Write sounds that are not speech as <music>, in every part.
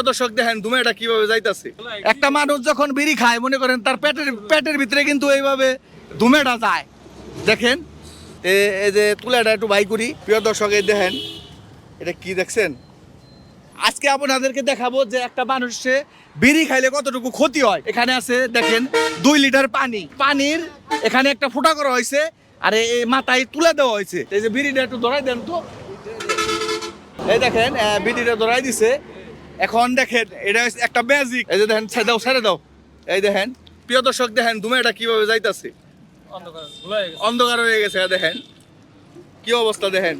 প্রিয় দর্শক, দেখেন কীভাবে একটা মানুষ যখন বিড়ি খায়, মনে করেন তার পেটের পেটের ভিতরে কিন্তু এইভাবে ধুমেটা যায়। দেখেন এই যে তুলাটা একটু করি। প্রিয় দর্শক, এই দেখেন, এটা কি দেখছেন? আজকে আপনাদেরকে দেখাবো যে একটা মানুষে বিড়ি খাইলে কতটুকু ক্ষতি হয়। এখানে আছে, দেখেন, দুই লিটার পানি। পানির এখানে একটা ফুটা করা হয়েছে, আর এই মাথায় তুলে দেওয়া হয়েছে। এই যে বিড়িটা একটু ধরাই দেন তো। এই দেখেন বিড়িটা ধরাই দিছে। এখন দেখেন এটা একটা ম্যাজিক এই যে দেখেন ছেড়ে দাও ছেড়ে দাও। এই দেখেন প্রিয় দর্শক দেখেন ধুমেটা কীভাবে যাইতাছে? অন্ধকার হয়ে গেছে। দেখেন। কি অবস্থা দেখেন?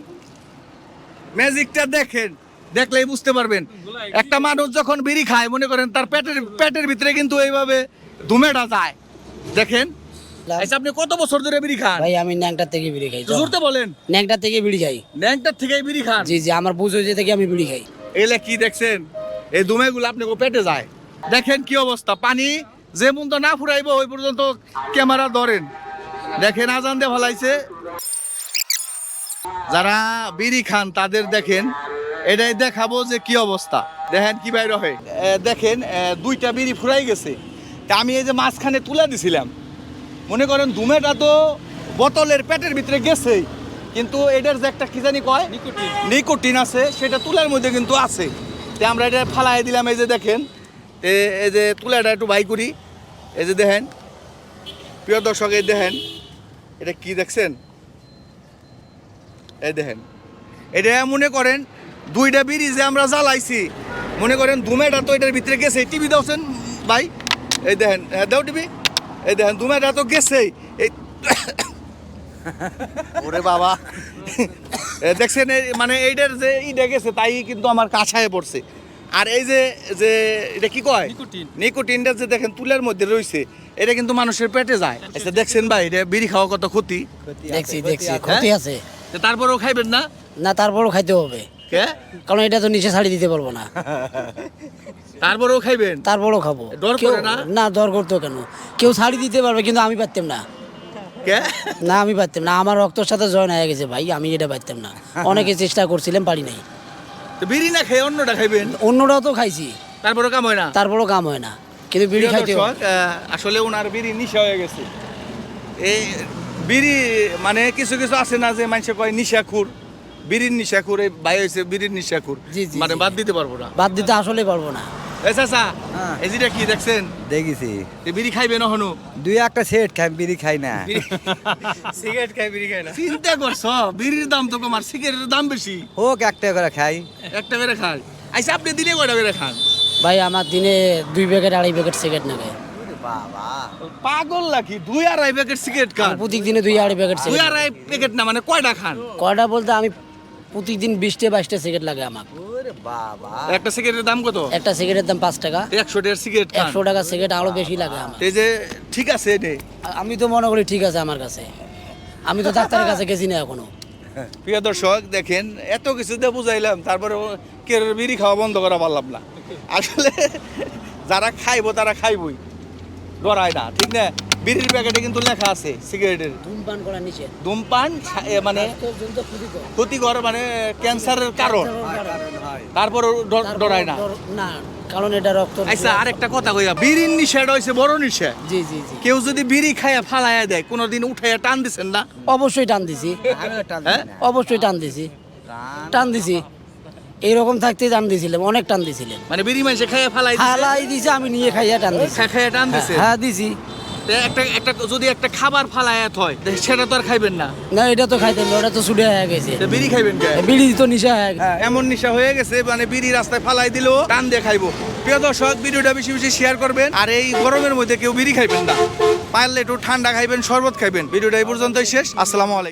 ম্যাজিকটা দেখেন দেখলেই বুঝতে পারবেন। একটা মানুষ যখন বিড়ি খায় মনে করেন তার পেটের পেটের ভিতরে কিন্তু এইভাবে ধুমেটা যায়। দেখেন আচ্ছা আপনি কত বছর ধরে বিড়ি খান? ভাই আমি ন্যাংটার থেকে বিড়ি খাই জোরতে বলেন। ন্যাংটার থেকে বিড়ি খাই। ন্যাংটার থেকে বিড়ি খান? জি জি আমার বুঝ হয়েছে থেকে আমি বিড়ি খাই। এলে কি দেখছেন? এই ধুমেগুলো আপনি পেটে যায়। দেখেন কি অবস্থা, পানি যে পর্যন্ত না ফুরাইব, ওই পর্যন্ত ক্যামেরা ধরেন। দেখেন আজান দিয়ে ফেলাইছে। যারা বিড়ি খান, তাদের দেখেন, এটাই দেখাবো যে কি অবস্থা। দেখেন কি বাইরে হয়। দেখেন দুইটা বিড়ি ফুরাই গেছে। তা আমি এই যে মাঝখানে তুলে দিছিলাম। মনে করেন ধুমেটা তো বোতলের পেটের ভিতরে গেছেই। কিন্তু এটার যে একটা কি জানি কয়? নিকোটিন আছে, সেটা তুলার মধ্যে কিন্তু আছে। তে আমরা এটা ফালাই দিলাম এই যে দেখেন। এই যে তুলাটা একটু বাই করি। এই যে দেখেন প্রিয় দর্শক এই দেখেন এটা কি দেখছেন? এই দেখেন এটা মনে করেন দুইটা বিড়ি যে আমরা জ্বালাইছি। মনে করেন দুমেটা তো এটার ভিতরে গেছে টিভি দাওছেন ভাই? এই দেখেন হ্যাঁ দাও টিভি। এই দেখেন ধুমেটা তো গেছেই। এই ওরে বাবা। <laughs> দেখছেন এই মানে এইটার যে ইটা গেছে তাই কিন্তু আমার কাছায় পড়ছে। আর এই যে যে এটা কি কয়? নিকোটিনটা যে দেখেন তুলের মধ্যে রয়েছে এটা কিন্তু মানুষের পেটে যায়। আচ্ছা দেখছেন ভাই এটা বিড়ি খাওয়া কত ক্ষতি? দেখছি দেখছি ক্ষতি আছে। তো তারপরেও খাইবেন না? না তারপরও খাইতে হবে। কে? কারণ এটা তো নিচে ছাড়ি দিতে পারব না। তারপরেও খাইবেন? তারপরও খাব। না? না দর করতো কেন? কেউ ছাড়ি দিতে পারবে কিন্তু আমি পারতাম না। না আমি পারতাম না আমার রক্তর সাথে জয়েন হয়ে গেছে ভাই আমি এটা পারতাম না। অনেকে চেষ্টা করছিলাম পারি নাই। বিড়ি না খেয়ে অন্যটা খাইবেন? অন্যরাও তো খাইছি। তারপরেও কাম হয় না? তারপরও কাম হয় না কিন্তু বিড়ি খাইতে। আসলে ওনার বিড়ি নিশা হয়ে গেছে। এই বিড়ি মানে কিছু কিছু আছে না যে মানুষে কয় নিশাখুর? বিড়ির নিশাখুর এই ভাই হয়েছে বিড়ির নিশাখুর। মানে বাদ দিতে পারব না। বাদ দিতে আসলে পারব না। এ চাচা হ্যাঁ। এই যেটা কি দেখছেন? দেখেছি। এই বিড়ি খাইবে না হনু? দুই একটা সেট খাই বিড়ি খাই না। সিগারেট খাই বিড়ি খাই না। চিন্তা করছ? বিড়ির দাম তো কমার সিগারেটের দাম বেশি। হোক একটা করে খাই। একটা করে খাই। আইসা আপনি দিনে কয়টা করে খান? ভাই আমার দিনে দুই প্যাকেট আড়াই প্যাকেট সিগারেট নেবে বাবা। পাগল নাকি? দুই আড়াই প্যাকেট সিগারেট খান। প্রত্যেক দিনে দুই আড়াই প্যাকেট দুই সিগারেট আড়াই প্যাকেট না মানে কয়টা খান? কয়টা বলতে আমি প্রতিদিন বিশটা বাইশটা সিগারেট লাগে আমার একটা সিগারেটের দাম কত? একটা সিগারেটের দাম পাঁচ টাকা। একশো টাকার সিগারেট একশো টাকা সিগারেট আরও বেশি লাগে আমার। এই যে ঠিক আছে আমি তো মনে করি ঠিক আছে আমার কাছে। আমি তো ডাক্তারের কাছে গেছি না এখনও। প্রিয় দর্শক দেখেন এত কিছু দিয়ে বুঝাইলাম তারপরে কের বিড়ি খাওয়া বন্ধ করা পারলাম না। আসলে যারা খাইবো তারা খাইবই। ডরায় না ঠিক না? বিড়ির প্যাকেটে কিন্তু লেখা আছে সিগারেটের। ধূমপান করা নিষেধ। ধূমপান মানে ক্ষতিকর। মানে ক্যান্সারের কারণ। তারপর ডরায় না। না কারণ এটা রক্ত আচ্ছা আরেকটা কথা কইয়া বিড়ির নিশাটা হয়েছে বড় নিশা জি জি জি। কেউ যদি বিড়ি খাইয়া ফালাইয়া দেয় কোনোদিন উঠাইয়া টান দিছেন না? অবশ্যই টান দিছি। হ্যাঁ? অবশ্যই টান দিছি। টান দিছি। এইরকম থাকতে টান দিছিলাম অনেক টান দিছিলেন মানে বিড়ি মানুষে খাইয়া ফালাই ফালাই দিছে আমি নিয়ে খাইয়া টান দিছি। খাইয়া টান দিছে? হ্যাঁ দিছি। একটা একটা যদি একটা খাবার ফালায়াত হয় সেটা তো আর খাইবেন না। না এটা তো খাইতাম না, ওটা তো ছুটে হয়ে গেছে। বিড়ি খাইবেন বিড়ি তো নিশা হয়ে গেছে। হ্যাঁ, এমন নিশা হয়ে গেছে মানে বিড়ি রাস্তায় ফালাই দিলেও টান দিয়ে খাইবো। প্রিয় দর্শক ভিডিওটা বেশি বেশি শেয়ার করবেন আর এই গরমের মধ্যে কেউ বিড়ি খাইবেন না। পারলে একটু ঠান্ডা খাইবেন শরবত খাইবেন। ভিডিওটা এই পর্যন্তই শেষ আসসালামু আলাইকুম।